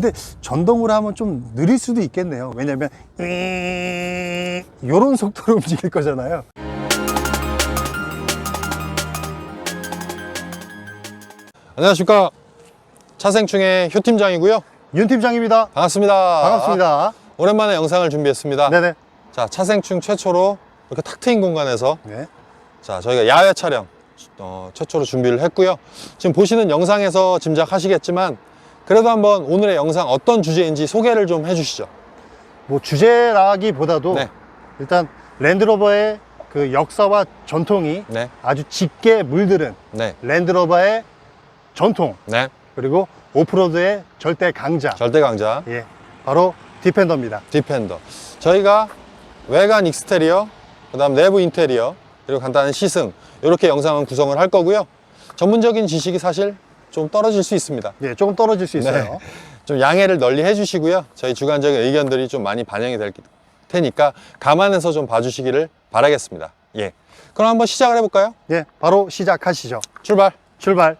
근데 전동으로 하면 좀 느릴 수도 있겠네요. 왜냐면 이런 속도로 움직일 거잖아요. 안녕하십니까 차생충의 효 팀장이고요 윤 팀장입니다. 반갑습니다 반갑습니다. 오랜만에 영상을 준비했습니다 네네. 자 차생충 최초로 이렇게 탁 트인 공간에서 네. 자 저희가 야외 촬영 어, 최초로 준비를 했고요 지금 보시는 영상에서 짐작하시겠지만 그래도 한번 오늘의 영상 어떤 주제인지 소개를 좀 해주시죠. 뭐 주제라기보다도 네. 일단 랜드로버의 그 역사와 전통이 네, 아주 짙게 물들은 네, 랜드로버의 전통 네. 그리고 오프로드의 절대 강자. 절대 강자. 예 바로 디펜더입니다. 디펜더. 저희가 외관 익스테리어 그 다음 내부 인테리어 그리고 간단한 시승 이렇게 영상은 구성을 할 거고요. 전문적인 지식이 사실 좀 떨어질 수 있습니다 예 조금 떨어질 수 있어요. 네. 좀 양해를 널리 해주시고요 저희 주관적인 의견들이 좀 많이 반영이 될 테니까 감안해서 좀 봐주시기를 바라겠습니다 예 그럼 한번 시작을 해볼까요 예 바로 시작하시죠. 출발 출발.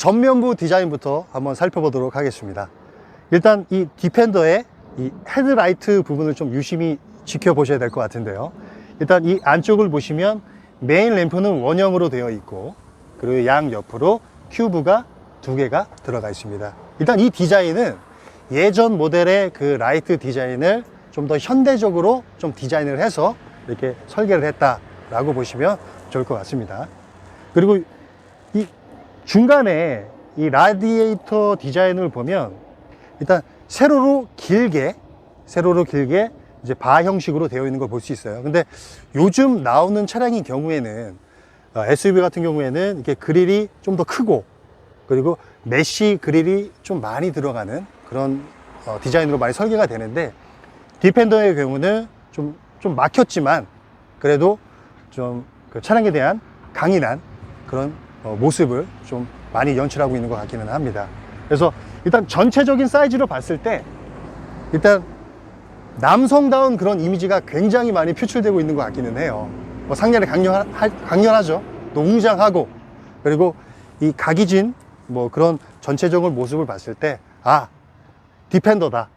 전면부 디자인부터 한번 살펴보도록 하겠습니다. 일단 이 디펜더의 이 헤드라이트 부분을 좀 유심히 지켜보셔야 될 것 같은데요. 일단 이 안쪽을 보시면 메인 램프는 원형으로 되어 있고 그리고 양 옆으로 큐브가 두 개가 들어가 있습니다. 일단 이 디자인은 예전 모델의 그 라이트 디자인을 좀 더 현대적으로 좀 디자인을 해서 이렇게 설계를 했다라고 보시면 좋을 것 같습니다. 그리고 이 중간에 이 라디에이터 디자인을 보면 일단 세로로 길게 세로로 길게 이제 바 형식으로 되어 있는 걸 볼 수 있어요. 근데 요즘 나오는 차량인 경우에는 어, SUV 같은 경우에는 이렇게 그릴이 좀 더 크고 그리고 메쉬 그릴이 좀 많이 들어가는 그런 어, 디자인으로 많이 설계가 되는데 디펜더의 경우는 좀, 좀 막혔지만 그래도 좀 그 차량에 대한 강인한 그런 어, 모습을 좀 많이 연출하고 있는 것 같기는 합니다. 그래서 일단 전체적인 사이즈로 봤을 때 일단 남성다운 그런 이미지가 굉장히 많이 표출되고 있는 것 같기는 해요. 뭐 상당히 강렬하, 할- 강렬하죠. 또 웅장하고 그리고 이 각이 진 뭐 그런 전체적인 모습을 봤을 때 아, 디펜더다.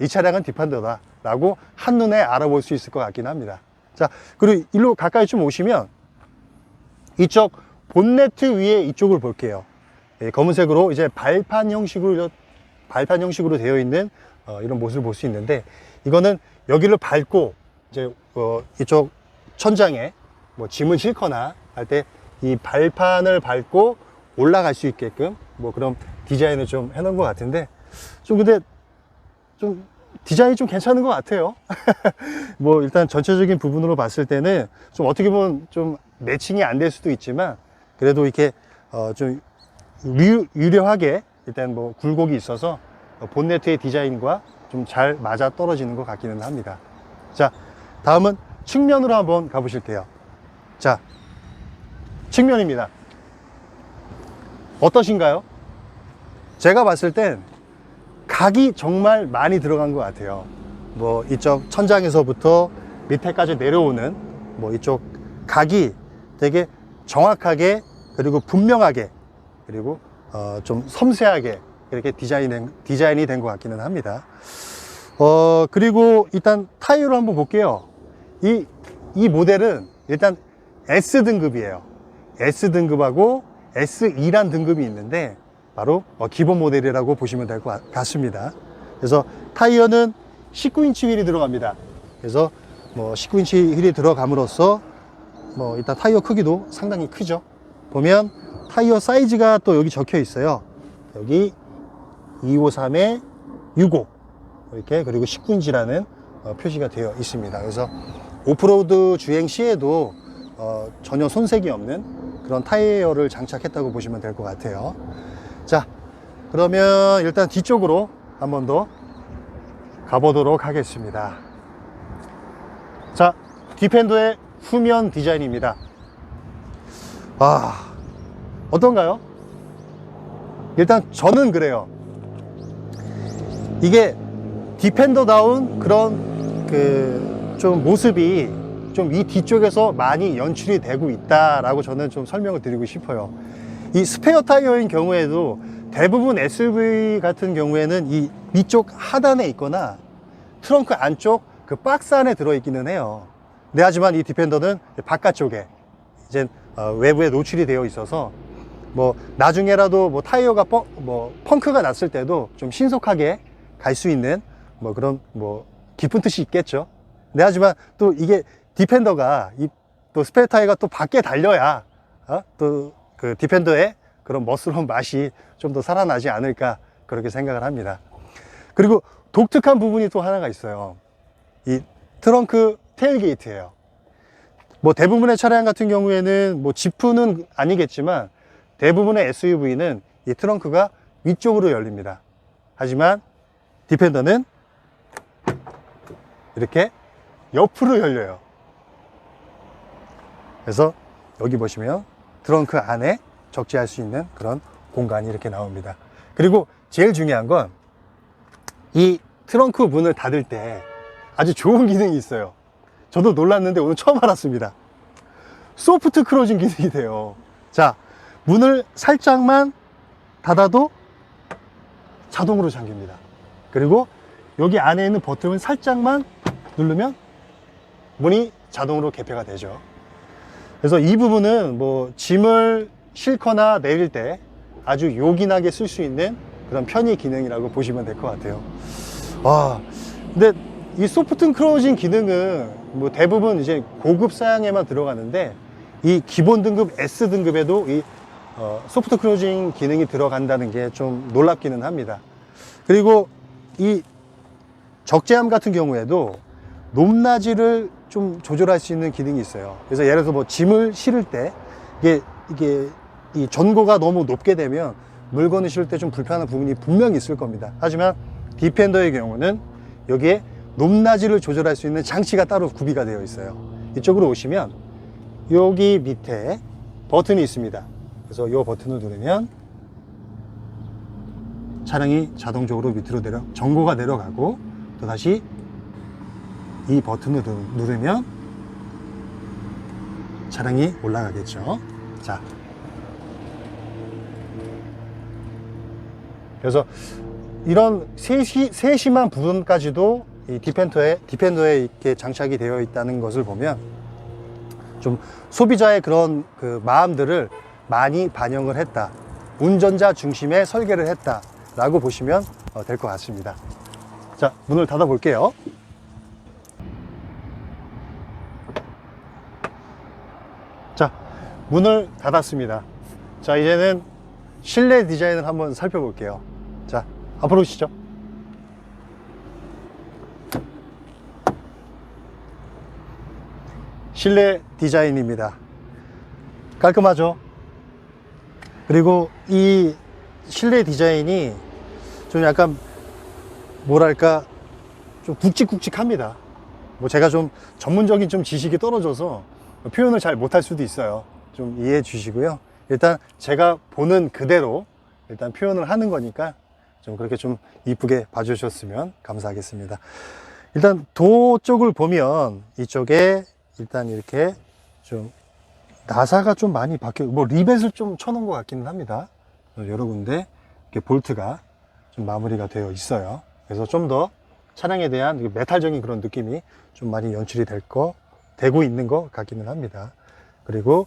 이 차량은 디펜더다. 라고 한눈에 알아볼 수 있을 것 같긴 합니다. 자, 그리고 일로 가까이 좀 오시면 이쪽 본네트 위에 이쪽을 볼게요. 예, 검은색으로 이제 발판 형식으로 발판 형식으로 되어 있는 어, 이런 모습을 볼 수 있는데 이거는 여기를 밟고 이제 어, 이쪽 천장에 뭐 짐을 싣거나 할 때 이 발판을 밟고 올라갈 수 있게끔 뭐 그런 디자인을 좀 해놓은 것 같은데 좀 근데 좀 디자인이 좀 괜찮은 것 같아요. 뭐 일단 전체적인 부분으로 봤을 때는 좀 어떻게 보면 좀 매칭이 안 될 수도 있지만 그래도 이렇게 어 좀 유려하게 일단 뭐 굴곡이 있어서 어, 본네트의 디자인과 좀 잘 맞아 떨어지는 것 같기는 합니다. 자, 다음은 측면으로 한번 가보실게요. 자, 측면입니다. 어떠신가요? 제가 봤을 땐 각이 정말 많이 들어간 것 같아요. 뭐 이쪽 천장에서부터 밑에까지 내려오는 뭐 이쪽 각이 되게 정확하게 그리고 분명하게 그리고 어, 좀 섬세하게 이렇게 디자인 디자인이 된 것 같기는 합니다. 어 그리고 일단 타이어를 한번 볼게요. 이 이 모델은 일단 S 등급이에요. S 등급하고 S2란 등급이 있는데 바로 어, 기본 모델이라고 보시면 될 것 같습니다. 그래서 타이어는 19인치 휠이 들어갑니다. 그래서 뭐 19인치 휠이 들어감으로써 뭐 일단 타이어 크기도 상당히 크죠. 보면 타이어 사이즈가 또 여기 적혀 있어요. 여기 253에 65 이렇게 그리고 19인치라는 어, 표시가 되어 있습니다. 그래서 오프로드 주행 시에도 어, 전혀 손색이 없는 그런 타이어를 장착했다고 보시면 될 것 같아요. 자, 그러면 일단 뒤쪽으로 한 번 더 가보도록 하겠습니다. 자, 디펜더의 후면 디자인입니다. 아, 어떤가요? 일단 저는 그래요. 이게 디펜더다운 그런 그 좀 모습이 좀 이 뒤쪽에서 많이 연출이 되고 있다라고 저는 좀 설명을 드리고 싶어요. 이 스페어 타이어인 경우에도 대부분 SUV 같은 경우에는 이 위쪽 하단에 있거나 트렁크 안쪽 그 박스 안에 들어있기는 해요. 네, 하지만 이 디펜더는 바깥쪽에 이제 어, 외부에 노출이 되어 있어서 뭐 나중에라도 뭐 타이어가 뻥, 뭐 펑크가 났을 때도 좀 신속하게 갈 수 있는 뭐 그런 뭐 깊은 뜻이 있겠죠. 네, 하지만 또 이게 디펜더가 이 또 스페어 타이어가 또 밖에 달려야 어? 또그 디펜더의 그런 멋스러운 맛이 좀 더 살아나지 않을까 그렇게 생각을 합니다. 그리고 독특한 부분이 또 하나가 있어요. 이 트렁크 테일게이트예요. 뭐 대부분의 차량 같은 경우에는 뭐 지프는 아니겠지만 대부분의 SUV는 이 트렁크가 위쪽으로 열립니다. 하지만 디펜더는 이렇게 옆으로 열려요. 그래서 여기 보시면 트렁크 안에 적재할 수 있는 그런 공간이 이렇게 나옵니다. 그리고 제일 중요한 건 이 트렁크 문을 닫을 때 아주 좋은 기능이 있어요. 저도 놀랐는데 오늘 처음 알았습니다. 소프트 크로징 기능이 돼요. 자, 문을 살짝만 닫아도 자동으로 잠깁니다. 그리고 여기 안에 있는 버튼을 살짝만 누르면 문이 자동으로 개폐가 되죠. 그래서 이 부분은 뭐 짐을 싣거나 내릴 때 아주 요긴하게 쓸 수 있는 그런 편의 기능이라고 보시면 될 것 같아요. 와, 근데 이 소프트 크로징 기능은 뭐 대부분 이제 고급 사양에만 들어가는데 이 기본 등급 S 등급에도 이 어, 소프트 크로징 기능이 들어간다는 게 좀 놀랍기는 합니다. 그리고 이 적재함 같은 경우에도 높낮이를 좀 조절할 수 있는 기능이 있어요. 그래서 예를 들어서 뭐 짐을 실을 때 이게 이게 이 전고가 너무 높게 되면 물건을 실을 때 좀 불편한 부분이 분명히 있을 겁니다. 하지만 디펜더의 경우는 여기에 높낮이를 조절할 수 있는 장치가 따로 구비가 되어 있어요. 이쪽으로 오시면 여기 밑에 버튼이 있습니다. 그래서 이 버튼을 누르면 차량이 자동적으로 밑으로 내려 전고가 내려가고 또 다시 이 버튼을 누- 누르면 차량이 올라가겠죠. 자. 그래서 이런 세시, 세심한 부분까지도 이 디펜더에, 디펜더에 이렇게 장착이 되어 있다는 것을 보면 좀 소비자의 그런 그 마음들을 많이 반영을 했다. 운전자 중심의 설계를 했다. 라고 보시면 어, 될것 같습니다. 자, 문을 닫아 볼게요. 자, 문을 닫았습니다. 자, 이제는 실내 디자인을 한번 살펴볼게요. 자, 앞으로 오시죠. 실내 디자인입니다. 깔끔하죠? 그리고 이 실내 디자인이 좀 약간 뭐랄까 좀 굵직굵직합니다. 뭐 제가 좀 전문적인 좀 지식이 떨어져서 표현을 잘 못할 수도 있어요. 좀 이해해 주시고요. 일단 제가 보는 그대로 일단 표현을 하는 거니까 좀 그렇게 좀 이쁘게 봐주셨으면 감사하겠습니다. 일단 도 쪽을 보면 이쪽에 일단 이렇게 좀 나사가 좀 많이 박혀, 뭐 리벳을 좀 쳐놓은 것 같기는 합니다. 여러 군데 이렇게 볼트가 좀 마무리가 되어 있어요. 그래서 좀 더 차량에 대한 이 메탈적인 그런 느낌이 좀 많이 연출이 될 거, 되고 있는 것 같기는 합니다. 그리고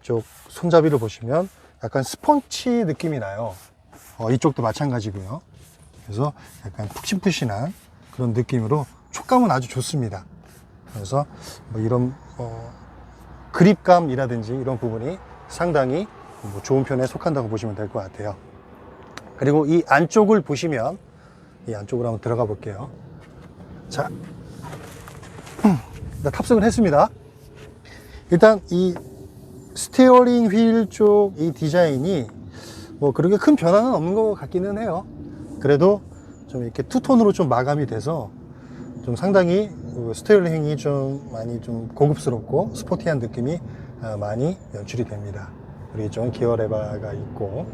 이쪽 손잡이를 보시면 약간 스펀치 느낌이 나요. 어, 이쪽도 마찬가지고요. 그래서 약간 푹신푹신한 그런 느낌으로 촉감은 아주 좋습니다. 그래서 뭐 이런 어, 그립감이라든지 이런 부분이 상당히 뭐 좋은 편에 속한다고 보시면 될 것 같아요. 그리고 이 안쪽을 보시면 이 안쪽으로 한번 들어가 볼게요. 자, 일단 탑승을 했습니다. 일단 이 스티어링 휠 쪽 이 디자인이 뭐 그렇게 큰 변화는 없는 것 같기는 해요. 그래도 좀 이렇게 투톤으로 좀 마감이 돼서 좀 상당히 그 스티어링이 좀 많이 좀 고급스럽고 스포티한 느낌이 아, 많이 연출이 됩니다. 그리고 이쪽은 기어 레바가 있고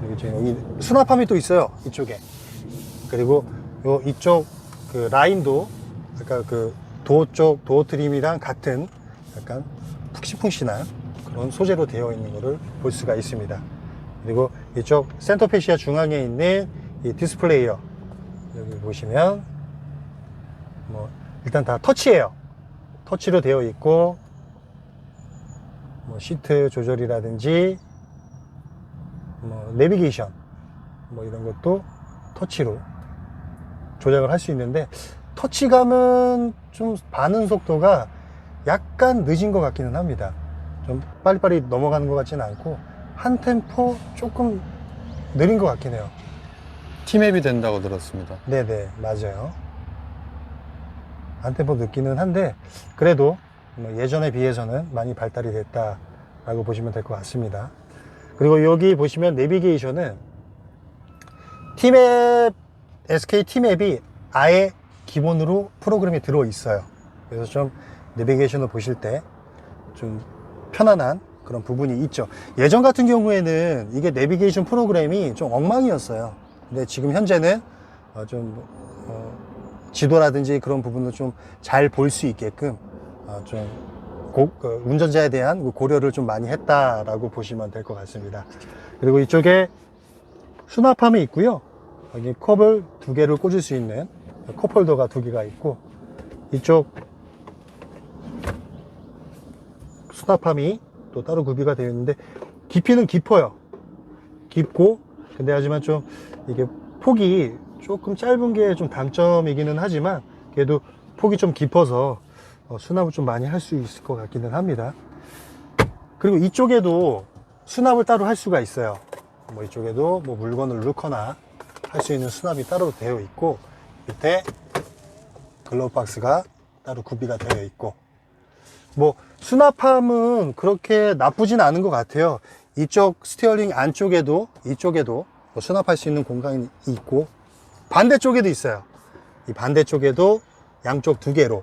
그리고 지금 여기 수납함이 또 있어요 이쪽에 그리고 요 이쪽 그 라인도 아까 그 도어 쪽 도어 트림이랑 같은 약간 푹신푹신한 그런 소재로 되어 있는 것을 볼 수가 있습니다. 그리고 이쪽 센터페시아 중앙에 있는 이 디스플레이어 여기 보시면 뭐 일단 다 터치예요. 터치로 되어 있고 뭐 시트 조절이라든지 뭐 내비게이션 뭐 이런 것도 터치로 조작을 할 수 있는데 터치감은 좀 반응 속도가 약간 늦은 것 같기는 합니다. 좀 빨리빨리 넘어가는 것 같지는 않고 한 템포 조금 느린 것 같긴 해요. 티맵이 된다고 들었습니다. 네네 맞아요. 한 템포 늦기는 한데 그래도 뭐 예전에 비해서는 많이 발달이 됐다라고 보시면 될 것 같습니다. 그리고 여기 보시면 내비게이션은 티맵 SK 티맵이 아예 기본으로 프로그램이 들어 있어요. 그래서 좀 내비게이션을 보실 때 좀 편안한 그런 부분이 있죠. 예전 같은 경우에는 이게 내비게이션 프로그램이 좀 엉망이었어요. 근데 지금 현재는 어, 좀 어, 지도라든지 그런 부분을 좀잘 볼 수 있게끔 어, 좀 고- 그 운전자에 대한 그 고려를 좀 많이 했다라고 보시면 될 것 같습니다. 그리고 이쪽에 수납함이 있고요. 여기 컵을 두 개를 꽂을 수 있는 컵홀더가 두 개가 있고 이쪽 수납함이 또 따로 구비가 되어 있는데 깊이는 깊어요. 깊고 근데 하지만 좀 이게 폭이 조금 짧은 게 좀 단점이기는 하지만 그래도 폭이 좀 깊어서 어, 수납을 좀 많이 할 수 있을 것 같기는 합니다. 그리고 이쪽에도 수납을 따로 할 수가 있어요. 뭐 이쪽에도 뭐 물건을 넣거나 할 수 있는 수납이 따로 되어 있고 밑에 글로우 박스가 따로 구비가 되어 있고 뭐 수납함은 그렇게 나쁘진 않은 것 같아요. 이쪽 스티어링 안쪽에도 이쪽에도 뭐 수납할 수 있는 공간이 있고 반대쪽에도 있어요. 이 반대쪽에도 양쪽 두 개로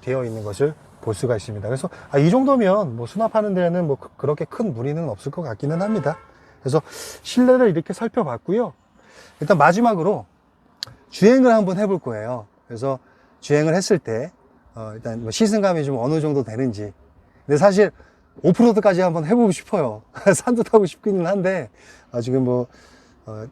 되어 있는 것을 볼 수가 있습니다. 그래서 아, 이 정도면 뭐 수납하는 데는 뭐 그- 그렇게 큰 무리는 없을 것 같기는 합니다. 그래서 실내를 이렇게 살펴봤고요. 일단 마지막으로 주행을 한번 해볼 거예요. 그래서 주행을 했을 때 어, 일단 뭐 시승감이 좀 어느 정도 되는지. 근데 사실 오프로드까지 한번 해보고 싶어요. 산도 타고 싶기는 한데 아, 지금 뭐 어,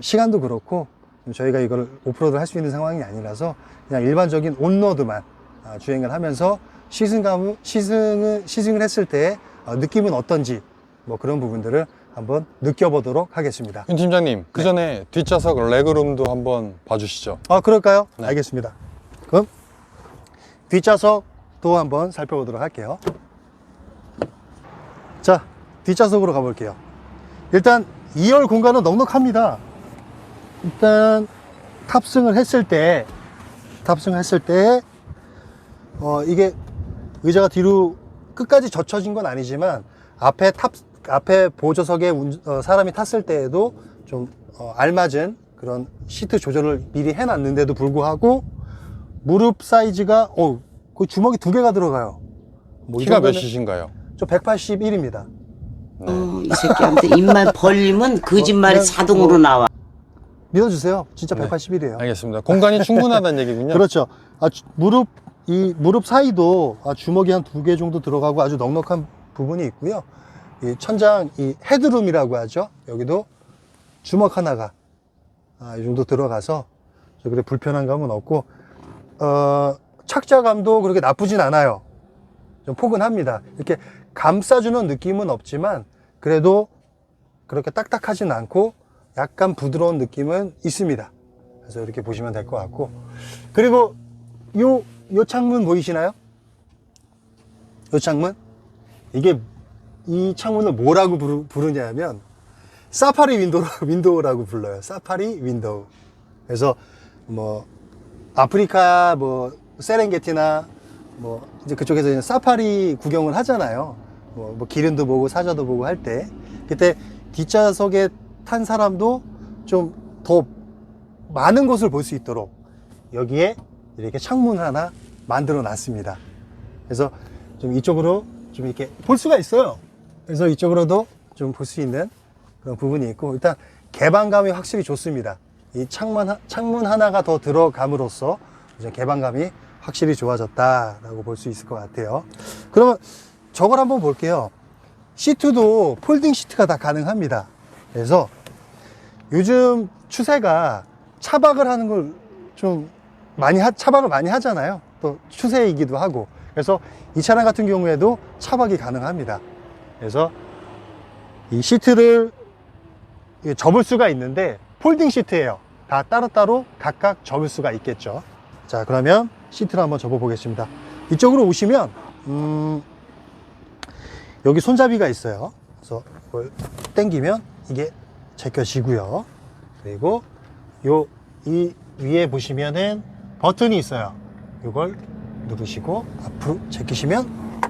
시간도 그렇고 좀 저희가 이걸 오프로드 할수 있는 상황이 아니라서 그냥 일반적인 온로드만 아, 주행을 하면서 시승감 시승을 시승을 했을 때 어, 느낌은 어떤지 뭐 그런 부분들을 한번 느껴보도록 하겠습니다. 윤 팀장님, 그 네. 전에 뒷좌석 레그룸도 한번 봐주시죠. 아, 그럴까요? 네. 알겠습니다. 그럼 뒷좌석도 한번 살펴보도록 할게요. 자, 뒷좌석으로 가볼게요. 일단 2열 공간은 넉넉합니다. 일단 탑승을 했을 때, 탑승을 했을 때, 어, 이게 의자가 뒤로 끝까지 젖혀진 건 아니지만 앞에 탑, 앞에 보조석에 운- 어, 사람이 탔을 때에도 좀 어, 알맞은 그런 시트 조절을 미리 해놨는데도 불구하고 무릎 사이즈가 어, 그 주먹이 두 개가 들어가요. 뭐이 키가 몇이신가요? 저 181입니다. 네. 어, 이 새끼한테 입만 벌리면 거짓말이 어, 그냥 자동으로 뭐- 나와. 믿어주세요. 진짜 네. 181이에요. 알겠습니다. 공간이 충분하다는 얘기군요. 그렇죠. 아, 주- 무릎 이 무릎 사이도 아, 주먹이 한 두 개 정도 들어가고 아주 넉넉한 부분이 있고요. 이 천장 이 헤드룸이라고 하죠. 여기도 주먹 하나가 아, 이 정도 들어가서 저 그래 불편한 감은 없고 어, 착자감도 그렇게 나쁘진 않아요. 좀 포근합니다. 이렇게 감싸주는 느낌은 없지만 그래도 그렇게 딱딱하진 않고 약간 부드러운 느낌은 있습니다. 그래서 이렇게 보시면 될 것 같고 그리고 요, 요 창문 보이시나요? 요 창문? 이게 이 창문을 뭐라고 부르, 부르냐면 사파리 윈도우, 윈도우라고 불러요. 사파리 윈도우. 그래서 뭐 아프리카 뭐 세렝게티나 뭐 이제 그쪽에서 이제 사파리 구경을 하잖아요. 뭐, 뭐 기린도 보고 사자도 보고 할 때 그때 뒷좌석에 탄 사람도 좀 더 많은 것을 볼 수 있도록 여기에 이렇게 창문 하나 만들어 놨습니다. 그래서 좀 이쪽으로 좀 이렇게 볼 수가 있어요. 그래서 이쪽으로도 좀 볼 수 있는 그런 부분이 있고 일단 개방감이 확실히 좋습니다. 이 창문, 하- 창문 하나가 더 들어감으로써 이제 개방감이 확실히 좋아졌다라고 볼 수 있을 것 같아요. 그러면 저걸 한번 볼게요. 시트도 폴딩 시트가 다 가능합니다. 그래서 요즘 추세가 차박을 하는 걸 좀 많이 하, 차박을 많이 하잖아요. 또 추세이기도 하고. 그래서 이 차량 같은 경우에도 차박이 가능합니다. 그래서 이 시트를 접을 수가 있는데 폴딩 시트예요. 다 따로따로 각각 접을 수가 있겠죠. 자, 그러면 시트를 한번 접어 보겠습니다. 이쪽으로 오시면 음, 여기 손잡이가 있어요. 그래서 이걸 당기면 이게 제껴지고요. 그리고 요 이 위에 보시면은 버튼이 있어요. 이걸 누르시고 앞으로 제끼시면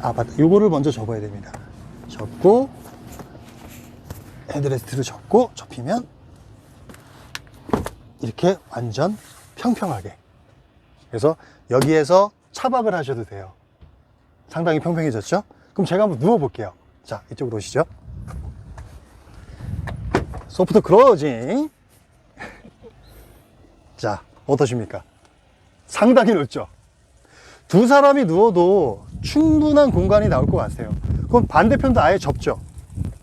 아 맞다. 요거를 먼저 접어야 됩니다. 접고 헤드레스트를 접고 접히면 이렇게 완전 평평하게. 그래서 여기에서 차박을 하셔도 돼요. 상당히 평평해졌죠? 그럼 제가 한번 누워 볼게요. 자, 이쪽으로 오시죠. 소프트 크로징. 자, 어떠십니까? 상당히 넓죠? 두 사람이 누워도 충분한 공간이 나올 것 같아요. 그럼 반대편도 아예 접죠.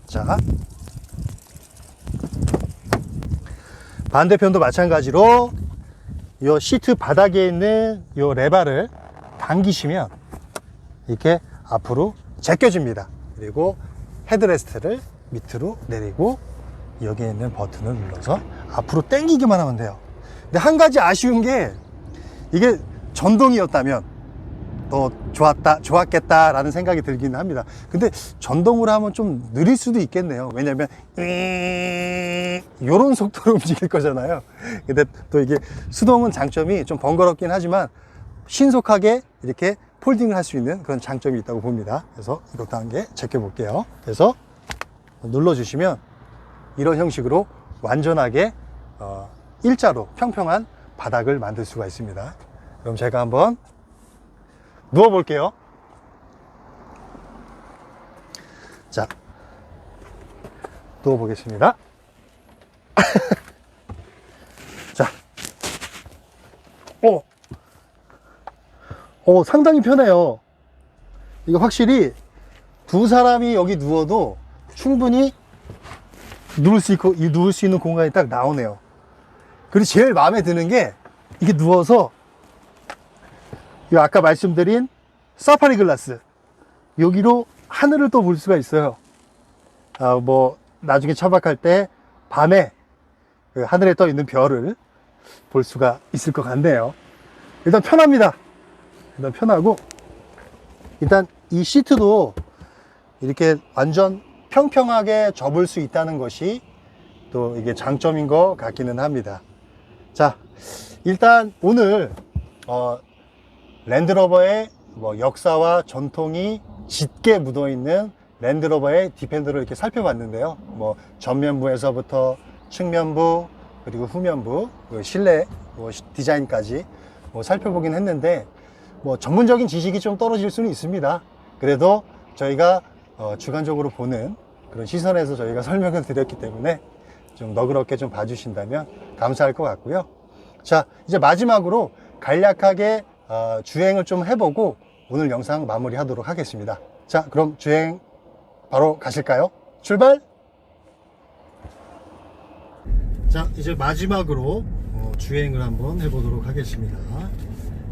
자. 반대편도 마찬가지로 이 시트 바닥에 있는 이 레바를 당기시면 이렇게 앞으로 제껴집니다. 그리고 헤드레스트를 밑으로 내리고 여기에 있는 버튼을 눌러서 앞으로 당기기만 하면 돼요. 근데 한 가지 아쉬운 게 이게 전동이었다면 더 좋았다, 좋았겠다 라는 생각이 들기는 합니다. 근데 전동으로 하면 좀 느릴 수도 있겠네요. 왜냐면 이런 속도로 움직일 거잖아요. 근데 또 이게 수동은 장점이 좀 번거롭긴 하지만 신속하게 이렇게 폴딩을 할 수 있는 그런 장점이 있다고 봅니다. 그래서 이것도 한 개 제껴 볼게요. 그래서 눌러 주시면 이런 형식으로 완전하게 어, 일자로 평평한 바닥을 만들 수가 있습니다. 그럼 제가 한번 누워 볼게요. 자, 누워 보겠습니다. 자, 오, 오, 상당히 편해요. 이거 확실히 두 사람이 여기 누워도 충분히 누울 수 있고, 이 누울 수 있는 공간이 딱 나오네요. 그리고 제일 마음에 드는 게 이게 누워서 이 아까 말씀드린 사파리 글라스 여기로 하늘을 또 볼 수가 있어요. 아, 뭐 나중에 차박할 때 밤에 그 하늘에 떠 있는 별을 볼 수가 있을 것 같네요. 일단 편합니다. 일단 편하고 일단 이 시트도 이렇게 완전 평평하게 접을 수 있다는 것이 또 이게 장점인 것 같기는 합니다. 자, 일단 오늘 어, 랜드로버의 뭐 역사와 전통이 짙게 묻어 있는 랜드로버의 디펜더를 이렇게 살펴봤는데요. 뭐 전면부에서부터 측면부 그리고 후면부 그 실내 뭐 시- 디자인까지 뭐 살펴보긴 했는데 뭐 전문적인 지식이 좀 떨어질 수는 있습니다. 그래도 저희가 어, 주관적으로 보는 그런 시선에서 저희가 설명을 드렸기 때문에 좀 너그럽게 좀 봐주신다면 감사할 것 같고요. 자, 이제 마지막으로 간략하게 어, 주행을 좀 해보고 오늘 영상 마무리하도록 하겠습니다. 자, 그럼 주행 바로 가실까요? 출발! 자, 이제 마지막으로 어, 주행을 한번 해보도록 하겠습니다.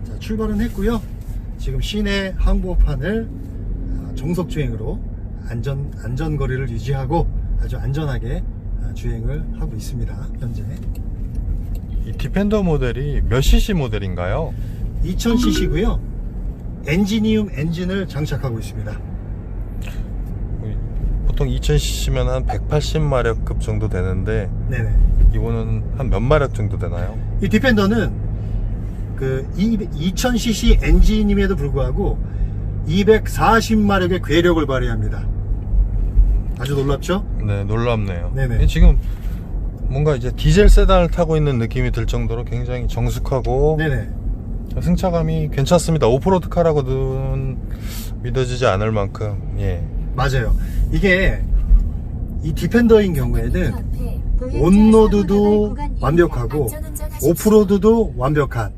자, 출발은 했고요. 지금 시내 항보판을 어, 정속 주행으로 안전 안전거리를 유지하고 아주 안전하게 어, 주행을 하고 있습니다. 현재 이 디펜더 모델이 몇 cc 모델인가요? 2000cc고요. 엔지니움 엔진을 장착하고 있습니다. 보통 2000cc면 한 180마력급 정도 되는데 네네. 이거는 한 몇 마력 정도 되나요? 이 디펜더는 그 2000cc 엔진임에도 불구하고 240마력의 괴력을 발휘합니다. 아주 놀랍죠? 네, 놀랍네요. 네네. 지금 뭔가 이제 디젤 세단을 타고 있는 느낌이 들 정도로 굉장히 정숙하고 네네. 승차감이 괜찮습니다. 오프로드 카라고는 믿어지지 않을 만큼 예. 맞아요. 이게 이 디펜더인 경우에는 온로드도 완벽하고 오프로드도 완벽한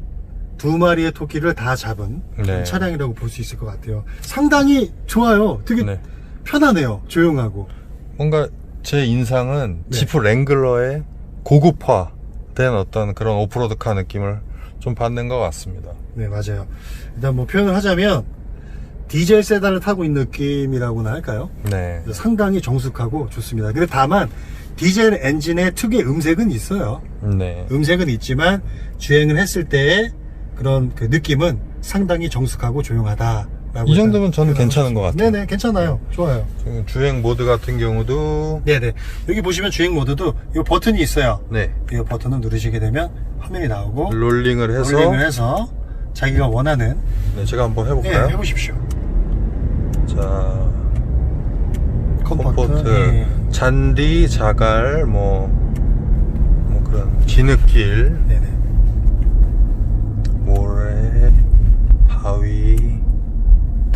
두 마리의 토끼를 다 잡은 네. 차량이라고 볼 수 있을 것 같아요. 상당히 좋아요. 되게 네. 편하네요. 조용하고. 뭔가 제 인상은 네. 지프 랭글러의 고급화된 어떤 그런 오프로드카 느낌을 좀 받는 것 같습니다. 네, 맞아요. 일단 뭐 표현을 하자면 디젤 세단을 타고 있는 느낌이라고나 할까요? 네. 상당히 정숙하고 좋습니다. 근데 다만 디젤 엔진의 특유의 음색은 있어요. 네. 음색은 있지만 주행을 했을 때의 그런 그 느낌은 상당히 정숙하고 조용하다라고 이 정도면 저는 괜찮은 것. 같아요. 네네, 괜찮아요. 좋아요. 지금 주행 모드 같은 경우도 네네. 여기 보시면 주행 모드도 이 버튼이 있어요. 네. 이 버튼을 누르시게 되면 화면이 나오고 롤링을 해서 롤링을 해서 자기가 원하는 네, 제가 한번 네, 해볼까요? 해보십시오. 자, 컴포트. 컴포트, 네. 잔디, 자갈, 뭐, 뭐 그런 진흙길, 네네. 모래, 바위,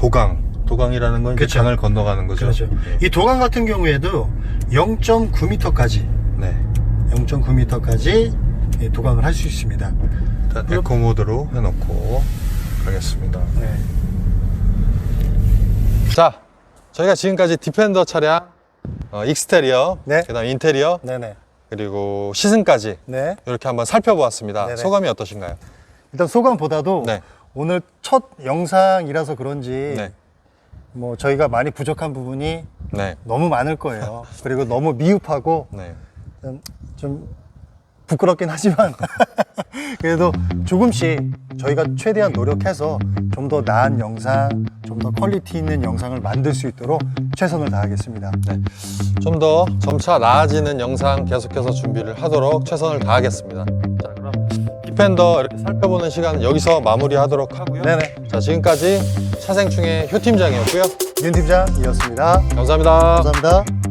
도강. 도강이라는 건 그쵸. 강을 건너가는 거죠. 그렇죠. 예. 이 도강 같은 경우에도 0.9m까지 네. 0.9m까지 도강을 할 수 있습니다. 일단 에코 모드로 해놓고 가겠습니다. 네. 자, 저희가 지금까지 디펜더 차량, 어, 익스테리어, 네. 그다음 인테리어, 네네. 그리고 시승까지 네. 이렇게 한번 살펴보았습니다. 네네. 소감이 어떠신가요? 일단 소감보다도 네. 오늘 첫 영상이라서 그런지 네. 뭐 저희가 많이 부족한 부분이 네. 너무 많을 거예요. 그리고 너무 미흡하고 네. 좀, 좀 부끄럽긴 하지만 그래도 조금씩 저희가 최대한 노력해서 좀 더 나은 영상, 좀 더 퀄리티 있는 영상을 만들 수 있도록 최선을 다하겠습니다. 좀더 점차 나아지는 영상 계속해서 준비를 하도록 최선을 다하겠습니다. 자, 그럼 디펜더 이렇게 살펴보는 시간은 여기서 마무리하도록 하고요. 네네. 자, 지금까지 차생충의 효 팀장이었고요. 윤 팀장이었습니다. 감사합니다. 감사합니다.